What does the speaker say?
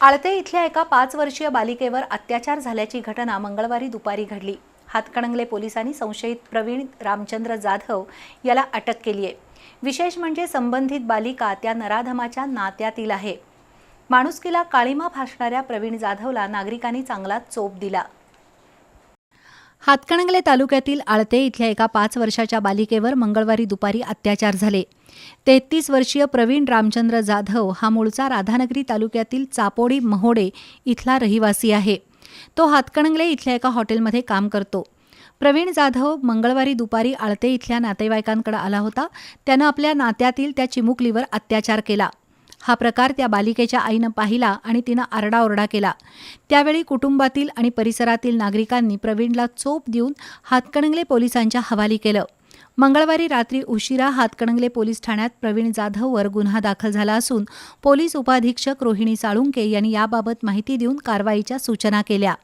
आळते इथल्या एका पाच वर्षीय बालिकेवर अत्याचार झाल्याची घटना मंगळवारी दुपारी घडली. हातकणंगले पोलिसांनी संशयित प्रवीण रामचंद्र जाधव याला अटक केली आहे. विशेष म्हणजे संबंधित बालिका त्या नराधमाच्या नात्यातील आहे. माणुसकीला काळीमा फासणाऱ्या प्रवीण जाधवला नागरिकांनी चांगला चोप दिला. हातकणंगले तालुक्यातील आळते इथल्या एका पाच वर्षाच्या बालिकेवर मंगळवारी दुपारी अत्याचार झाले. तेहतीस वर्षीय प्रवीण रामचंद्र जाधव हा मूळचा राधानगरी तालुक्यातील चापोडी महोडे इथला रहिवासी आहे. तो हातकणंगले इथल्या एका हॉटेलमध्ये काम करतो. प्रवीण जाधव मंगळवारी दुपारी आळते इथल्या नातेवाईकांकडे आला होता. त्यानं आपल्या नात्यातील त्या चिमुकलीवर अत्याचार केला. हा प्रकार त्या बालिकेच्या आईनं पाहिला आणि तिनं आरडाओरडा केला. त्यावेळी कुटुंबातील आणि परिसरातील नागरिकांनी प्रवीणला चोप देऊन हातकणंगले पोलिसांच्या हवाली केलं. मंगळवारी रात्री उशिरा हातकणंगले पोलीस ठाण्यात प्रवीण जाधववर गुन्हा दाखल झाला असून पोलीस उपाधीक्षक रोहिणी साळुंके यांनी याबाबत माहिती देऊन कारवाईच्या सूचना केल्या.